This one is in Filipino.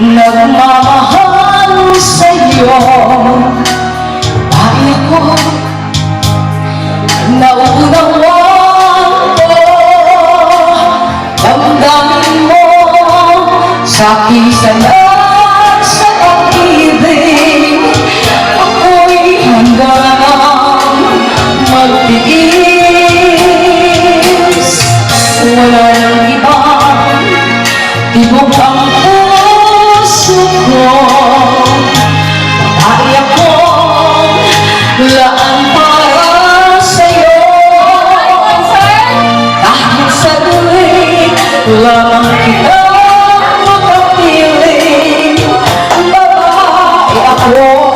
nagmamahal sa'yo. Babae ako, naunawaan ko Damdamin mo sa aking salat sa pag-ibig. Ako'y hanggang magtiis. Wala nang iba. Tibok hulaan para sa'yo. Kahit sa tuloy lamang kita makapiling Babae ako.